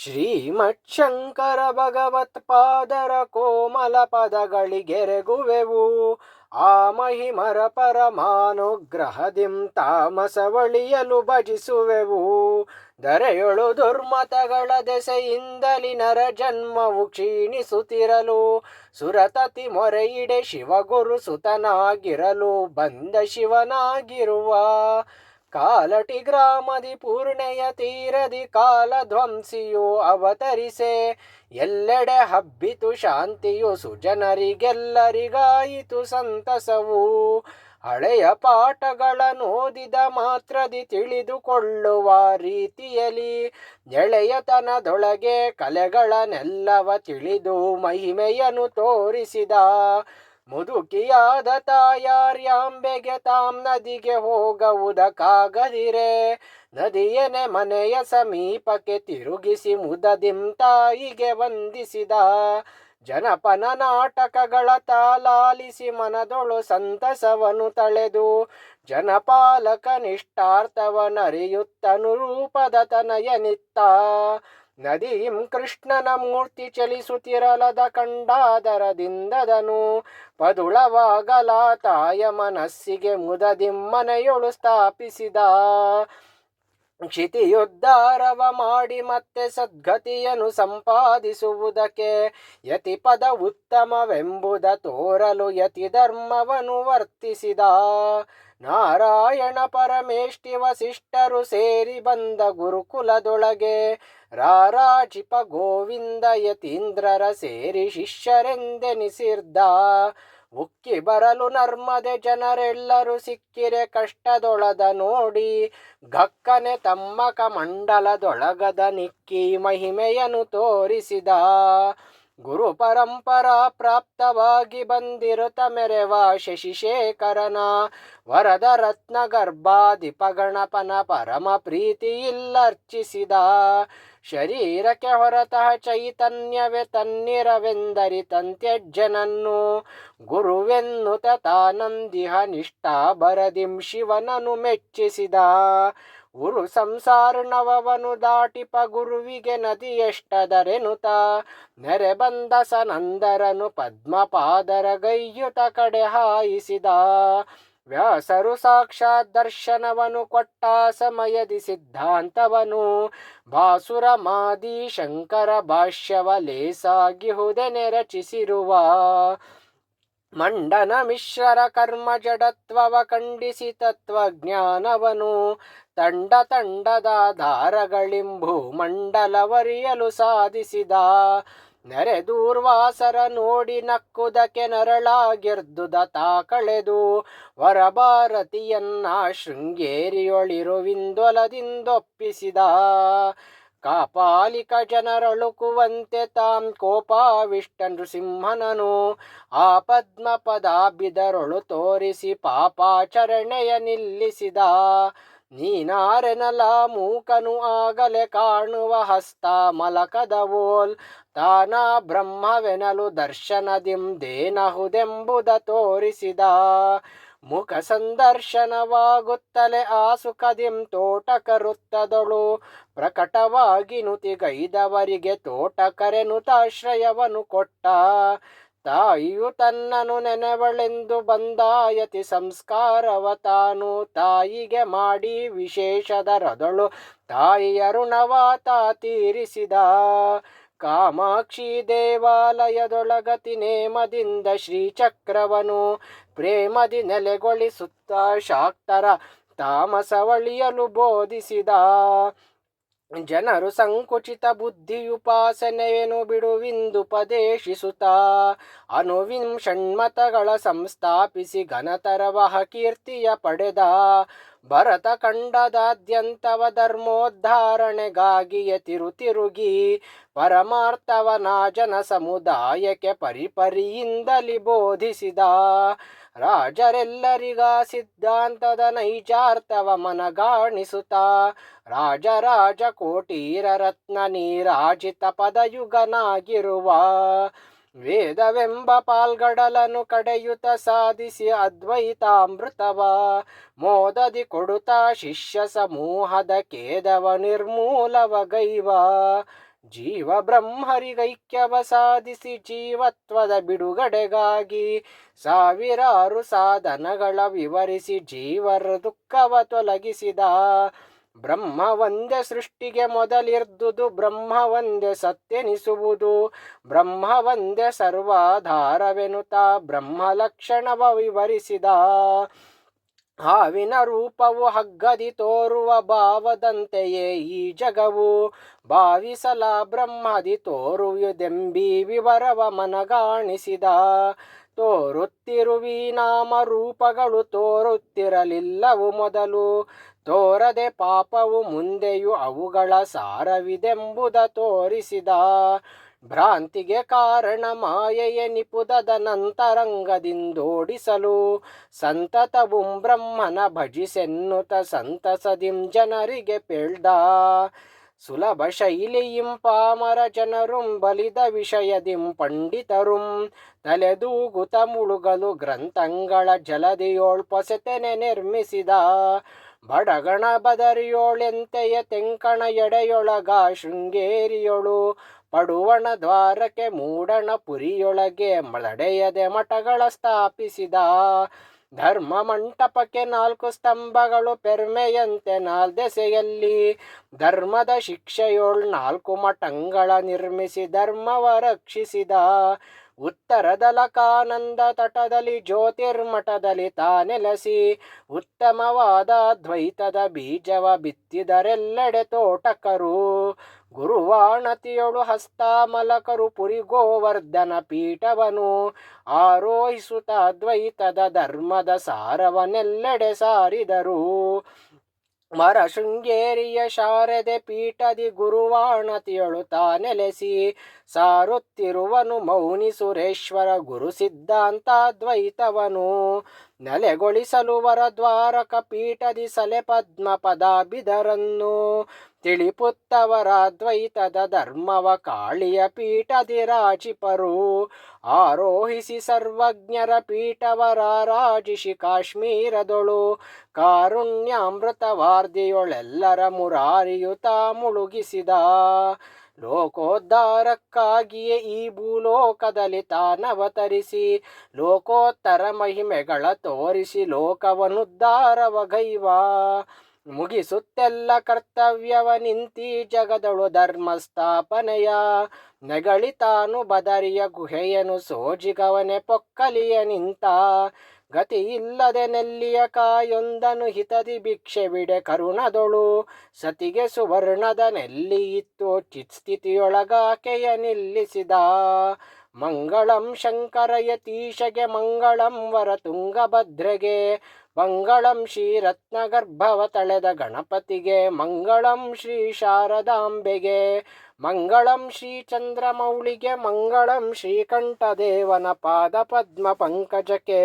ಶ್ರೀಮಚ್ಶಂಕರ ಭಗವತ್ಪಾದರ ಕೋಮಲ ಪದಗಳಿಗೆರೆಗುವೆವು. ಆ ಮಹಿಮರ ಪರಮಾನುಗ್ರಹದಿಂ ತಾಮಸವಳಿಯಲು ಭಜಿಸುವೆವು. ದರೆಯೊಳು ದುರ್ಮತಗಳ ದೆಸೆಯಿಂದಲಿ ನರ ಜನ್ಮವು ಕ್ಷೀಣಿಸುತ್ತಿರಲು, ಸುರತತಿ ಮೊರೆಯಿಡೆ ಶಿವಗುರು ಸುತನಾಗಿರಲು ಬಂದ ಶಿವನಾಗಿರುವ ಕಾಲಟಿ ಗ್ರಾಮದಿ ಪೂರ್ಣೆಯ ತೀರದಿ ಕಾಲಧ್ವಂಸಿಯು ಅವತರಿಸೆ. ಎಲ್ಲೆಡೆ ಹಬ್ಬಿತು ಶಾಂತಿಯು ಸುಜನರಿಗೆಲ್ಲರಿಗಾಯಿತು ಸಂತಸವು. ಹಳೆಯ ಪಾಠಗಳನ್ನು ಓದಿದ ಮಾತ್ರದಿ ತಿಳಿದುಕೊಳ್ಳುವ ರೀತಿಯಲ್ಲಿ ಎಳೆಯತನದೊಳಗೆ ಕಲೆಗಳನ್ನೆಲ್ಲವ ತಿಳಿದು ಮಹಿಮೆಯನ್ನು ತೋರಿಸಿದ. ಮುದುಕಿಯಾದ ತಾಯಾರ್ಯಾಂಬೆಗೆ ತಾಮ್ ನದಿಗೆ ಹೋಗುವುದಕ್ಕಾಗದಿರೆ. ನದಿಯನೆ ಮನೆಯ ಸಮೀಪಕ್ಕೆ ತಿರುಗಿಸಿ ಮುದದಿಂ ತಾಯಿಗೆ ವಂದಿಸಿದ. ಜನಪನ ನಾಟಕಗಳ ತಾಲಾಲಿಸಿ ಮನದೊಳು ಸಂತಸವನು ತಳೆದು, ಜನಪಾಲಕ ನಿಷ್ಠಾರ್ಥವನರಿಯುತ್ತನು ರೂಪದ ತನಯನಿತ್ತ ನದಿಯಿಂ ಕೃಷ್ಣನ ಮೂರ್ತಿ ಚಲಿಸುತ್ತಿರಲದ ಕಂಡಾದರದಿಂದದನು. ಪದುಳವಾಗಲ ತಾಯ ಮನಸ್ಸಿಗೆ ಮುದದಿಮ್ಮನೆಯೊಳು ಸ್ಥಾಪಿಸಿದ. ಕ್ಷಿತಿಯುದ್ಧಾರವ ಮಾಡಿ ಮತ್ತೆ ಸದ್ಗತಿಯನ್ನು ಸಂಪಾದಿಸುವುದಕ್ಕೆ ಯತಿ ಪದ ಉತ್ತಮವೆಂಬುದ ತೋರಲು ಯತಿ ಧರ್ಮವನ್ನು ವರ್ತಿಸಿದ. ನಾರಾಯಣ ಪರಮೇಷ್ಠಿ ವಸಿಷ್ಠರು ಸೇರಿ ಬಂದ ಗುರುಕುಲದೊಳಗೆ ರಾರಾಜಿಪ ಗೋವಿಂದ ಯತೀಂದ್ರರ ಸೇರಿ ಶಿಷ್ಯರೆಂದೆನಿಸಿರ್ದ ಉಕ್ಕಿ ಬರಲು ನರ್ಮದೆ ಜನರೆಲ್ಲರೂ ಸಿಕ್ಕಿರೆ ಕಷ್ಟದೊಳದ ನೋಡಿ ಗಕ್ಕನೆ ತಮ್ಮ ಕಮಂಡಲದೊಳಗದ ನಿಕ್ಕಿ ಮಹಿಮೆಯನ್ನು ತೋರಿಸಿದ. ಗುರು ಪರಂಪರಾ ಪ್ರಾಪ್ತವಾಗಿ ಬಂದಿರುತ್ತ ಮೆರೆವ ಶಶಿಶೇಖರನ ವರದ ರತ್ನ ಗರ್ಭಾಧಿಪ ಗಣಪನ ಪರಮ ಪ್ರೀತಿಯಿಲ್ಲರ್ಚಿಸಿದ ಶರೀರಕ್ಕೆ ಹೊರತಃ ಚೈತನ್ಯವೇ ತನ್ನಿರವೆಂದರಿ ಗುರುವೆನ್ನು ತಾನಂದಿಹ ನಿಷ್ಠಾ ಬರದಿಂ ಶಿವನನು ಮೆಚ್ಚಿಸಿದ. ಉರು ಸಂಸಾರನವನು ದಾಟಿಪ ಗುರುವಿಗೆ ನದಿ ಎಷ್ಟದರೆನುತ ನೆರೆ ಬಂದ ಸನಂದರನು ಪದ್ಮಪಾದರ ಗೈಯುತ ಕಡೆ ಹಾಯಿಸಿದ. ವ್ಯಾಸರು ಸಾಕ್ಷಾತ್ ದರ್ಶನವನು ಕೊಟ್ಟ ಸಮಯದಿ ಸಿದ್ಧಾಂತವನು. ಬಾಸುರ ಮಾದಿ ಶಂಕರ ಭಾಷ್ಯವ ಲೇಸಾಗಿಹುದೆನೆ ರಚಿಸಿರುವ. ಮಂಡನ ಮಿಶ್ರರ ಕರ್ಮ ಜಡತ್ವವ ಖಂಡಿಸಿ ತತ್ವಜ್ಞಾನವನು. ತಂಡ ತಂಡದ ಧಾರಗಳಿಂಬು ಮಂಡಲವರಿಯಲು ಸಾಧಿಸಿದ. ನೆರೆ ದೂರ್ವಾಸರ ನೋಡಿ ನಕ್ಕುದಕ್ಕೆ ನರಳಾಗಿರ್ದುದ ತಾ ಕಳೆದು. ವರಭಾರತಿಯನ್ನ ಶೃಂಗೇರಿಯೊಳಿರುವಿಂದೊಲದಿಂದೊಪ್ಪಿಸಿದ ಕಾಪಾಲಿಕ ಜನರಳುಕುವಂತೆ ತಾಂ ಕೋಪಾವಿಷ್ಟ ನೃಸಿಂಹನನು. ಆ ಪದ್ಮ ಪದಾಬಿದರೊಳು ತೋರಿಸಿ ಪಾಪಾಚರಣೆಯ ನಿಲ್ಲಿಸಿದ. ನೀನಾರೆನಲ ಮೂಕನು ಆಗಲೇ ಕಾಣುವ ಹಸ್ತ ಮಲಕದ ಓಲ್. ತಾನ ಬ್ರಹ್ಮವೆನಲು ದರ್ಶನದಿಂದೇನಹುದೆಂಬುದ ತೋರಿಸಿದ. ಮುಖ ಸಂದರ್ಶನವಾಗುತ್ತಲೇ ಆ ಸುಖದಿಂ ತೋಟಕರುತ್ತದಳು. ಪ್ರಕಟವಾಗಿ ನುತಿಗೈದವರಿಗೆ ತೋಟಕರೆನುತಾಶ್ರಯವನ್ನು ಕೊಟ್ಟ. ತಾಯಿಯು ತನ್ನನು ನೆನವಳೆಂದು ಬಂದಾಯತಿ ಸಂಸ್ಕಾರವ ತಾನು. ತಾಯಿಗೆ ಮಾಡಿ ವಿಶೇಷದರದಳು ತಾಯಿಯ ಋಣವಾತ ತೀರಿಸಿದ. ಕಾಮಾಕ್ಷಿ ದೇವಾಲಯದೊಳಗತಿ ನೇಮದಿಂದ ಶ್ರೀಚಕ್ರವನು ಪ್ರೇಮದಿ ನೆಲೆಗೊಳಿಸುತ್ತ ಶಾಕ್ತರ ತಾಮಸವಳಿಯಲು ಬೋಧಿಸಿದ. ಜನರು ಸಂಕುಚಿತ ಬುದ್ಧಿಯುಪಾಸನೆಯನ್ನು ಬಿಡುವಿಂದುಪದೇಶಿಸುತ್ತ ಅನುವಿಂ ಷಣ್ಮತಗಳ ಸಂಸ್ಥಾಪಿಸಿ ಘನತರವಹ ಕೀರ್ತಿಯ ಪಡೆದ ಭರತ ಖಂಡದಾದ್ಯಂತವ ಧರ್ಮೋದ್ಧಾರಣೆಗಾಗಿಯೇ ತಿರುತಿರುಗಿ ಪರಮಾರ್ಥವನ ಜನ ಸಮುದಾಯಕ್ಕೆ ಪರಿಪರಿಯಿಂದಲಿ ಬೋಧಿಸಿದ ರಾಜರೆಲ್ಲರಿಗ ಸಿದ್ಧಾಂತದ ನೈಜಾರ್ಥವ ಮನಗಾಣಿಸುತ್ತ. ರಾಜರಾಜ ಕೋಟೀರ ರತ್ನ ನೀರಾಜಿತ ಪದಯುಗನಾಗಿರುವ. ವೇದವೆಂಬ ಪಾಲ್ಗಡಲನು ಕಡೆಯುತ ಸಾಧಿಸಿ ಅದ್ವೈತಾಮೃತವ. ಮೋದದಿ ಕೊಡುತ್ತಾ ಶಿಷ್ಯ ಸಮೂಹದ ಕೇದವ ನಿರ್ಮೂಲವ ಗೈವ. ಜೀವ ಬ್ರಹ್ಮರಿಗೈಕ್ಯವ ಸಾಧಿಸಿ ಜೀವತ್ವದ ಬಿಡುಗಡೆಗಾಗಿ ಸಾವಿರಾರು ಸಾಧನಗಳ ವಿವರಿಸಿ ಜೀವರ ದುಃಖವ ತೊಲಗಿಸಿದ. ಬ್ರಹ್ಮ ಒಂದೇ ಸೃಷ್ಟಿಗೆ ಮೊದಲಿರ್ದುದು, ಬ್ರಹ್ಮ ಒಂದೇ ಸತ್ಯನಿಸುವುದು, ಬ್ರಹ್ಮ ಒಂದೇ ಸರ್ವಾಧಾರವೆನುತ ಬ್ರಹ್ಮ ಲಕ್ಷಣವ ವಿವರಿಸಿದ. ಹಾವಿನ ರೂಪವು ಹಗ್ಗದಿ ತೋರುವ ಭಾವದಂತೆಯೇ ಈ ಜಗವು. ಭಾವಿಸಲ ಬ್ರಹ್ಮದಿ ತೋರುವುದೆಂಬಿ ವಿವರವ ಮನಗಾಣಿಸಿದ. ತೋರುತ್ತಿರುವಿ ನಾಮ ರೂಪಗಳು ತೋರುತ್ತಿರಲಿಲ್ಲವು ಮೊದಲು. ತೋರದೆ ಪಾಪವು ಮುಂದೆಯೂ ಅವುಗಳ ಸಾರವಿದೆಂಬುದ ತೋರಿಸಿದ. ಭ್ರಾಂತಿಗೆ ಕಾರಣ ಮಾಯೆಯ ನಿಪುದದ ನಂತರಂಗದಿಂದೋಡಿಸಲು ಸಂತತವುಂ ಬ್ರಹ್ಮನ ಭಜಿಸೆನ್ನುತ ಸಂತಸದಿಂ ಜನರಿಗೆ ಪೇಳ್ದ. ಸುಲಭ ಶೈಲಿಯಿಂ ಪಾಮರ ಜನರುಂ ಬಲಿದ ವಿಷಯದಿಂ ಪಂಡಿತರುಂ ತಲೆದೂಗುತ ಮುಳುಗಲು ಗ್ರಂಥಂಗಳ ಜಲದಿಯೋಳ್ ಪೊಸೆತೆನೆ ನಿರ್ಮಿಸಿದ. ಬಡಗಣ ಬದರಿಯೋಳೆಂತೆಯ ತೆಂಕಣ ಎಡೆಯೊಳಗ ಶೃಂಗೇರಿಯೊಳು ಪಡುವಣ ದ್ವಾರಕ್ಕೆ ಮೂಡಣ ಪುರಿಯೊಳಗೆ ಮಳಡೆಯದೆ ಮಠಗಳ ಸ್ಥಾಪಿಸಿದ. ಧರ್ಮ ಮಂಟಪಕ್ಕೆ ನಾಲ್ಕು ಸ್ತಂಭಗಳು ಪೆರ್ಮೆಯಂತೆ ನಾಲ್ದೆಸೆಯಲ್ಲಿ ಧರ್ಮದ ಶಿಕ್ಷೆಯೋಳ್ ನಾಲ್ಕು ಮಠಂಗಳ ನಿರ್ಮಿಸಿ ಧರ್ಮವ ರಕ್ಷಿಸಿದ. ಉತ್ತರದಲಕಾನಂದ ತಟದಲ್ಲಿ ಜ್ಯೋತಿರ್ಮಠದಲ್ಲಿ ತಾನೆಲಸಿ. ಉತ್ತಮವಾದ ದ್ವೈತದ ಬೀಜವ ಬಿತ್ತಿದರೆಲ್ಲೆಡೆ ತೋಟಕರು. ಗುರುವಾಣತಿಯೊಳು ಹಸ್ತಾಮಲಕರು ಪುರಿ ಗೋವರ್ಧನ ಪೀಠವನು. ಆರೋಹಿಸುತ್ತ ದ್ವೈತದ ಧರ್ಮದ ಸಾರವನೆಲ್ಲೆಡೆ ಸಾರಿದರು. ಮರ ಶೃಂಗೇರಿಯ ಶಾರದೆ ಪೀಠದಿ ಗುರುವಾಣತಿಯೊಳು ತಾನೆಲೆಸಿ ಸಾರುತ್ತಿರುವನು ಮೌನಿ ಸುರೇಶ್ವರ ಗುರು ಸಿದ್ಧಾಂತ ದ್ವೈತವನು ನೆಲೆಗೊಳಿಸಲು ವರದ್ವಾರಕ ಪೀಠದಿ ಸಲೆ ಪದ್ಮ ಪದಾಬಿದರನ್ನು ತಿಳಿಪುತ್ತವರ ದ್ವೈತದ ಧರ್ಮವ ಕಾಳಿಯ ಪೀಠದಿ ರಾಜಿಪರು. ಆರೋಹಿಸಿ ಸರ್ವಜ್ಞರ ಪೀಠವರಾರಾಜಿಸಿ ಕಾಶ್ಮೀರದೊಳು. ಕಾರುಣ್ಯಾಮೃತವಾರ್ದಿಯೊಳೆಲ್ಲರ ಮುರಾರಿಯುತ ಮುಳುಗಿಸಿದ. ಲೋಕೋದ್ಧಾರಕ್ಕಾಗಿಯೇ ಈ ಭೂಲೋಕದಲ್ಲಿ ತಾನವತರಿಸಿ. ಲೋಕೋತ್ತರ ಮಹಿಮೆಗಳ ತೋರಿಸಿ ಲೋಕವನುದ್ಧಾರವಗೈವ. ಮುಗಿಸುತ್ತೆಲ್ಲ ಕರ್ತವ್ಯವ ನಿಂತಿ ಜಗದಳು ಧರ್ಮ ಸ್ಥಾಪನೆಯ ನೆಗಳಿತಾನು ಬದರಿಯ ಗುಹೆಯನು ಸೋಜಿಗವನೆ ಪೊಕ್ಕಲಿಯ ನಿಂತ. ಗತಿ ಇಲ್ಲದೆ ನೆಲ್ಲಿಯ ಕಾಯೊಂದನು ಹಿತದಿ ಭಿಕ್ಷೆ ಬಿಡೆ ಕರುಣದೊಳು. ಸತಿಗೆ ಸುವರ್ಣದ ನೆಲ್ಲಿ ಇತ್ತು ಚಿತ್ಸ್ಥಿತಿಯೊಳಗಾಕೆಯ ನಿಲ್ಲಿಸಿದ. ಮಂಗಳಂ ಶಂಕರಯತೀಶಗೆ ಮಂಗಳಂ ವರ ತುಂಗಭದ್ರೆಗೆ ಮಂಗಳಂ ಶ್ರೀ ರತ್ನಗರ್ಭವ ತಳೆದ ಗಣಪತಿಗೆ, ಮಂಗಳಂ ಶ್ರೀ ಶಾರದಾಂಬೆಗೆ ಮಂಗಳಂ ಶ್ರೀ ಚಂದ್ರಮೌಳಿಗೆ ಮಂಗಳಂ ಶ್ರೀಕಂಠದೇವನ ಪಾದ ಪದ್ಮ ಪಂಕಜಕ್ಕೆ.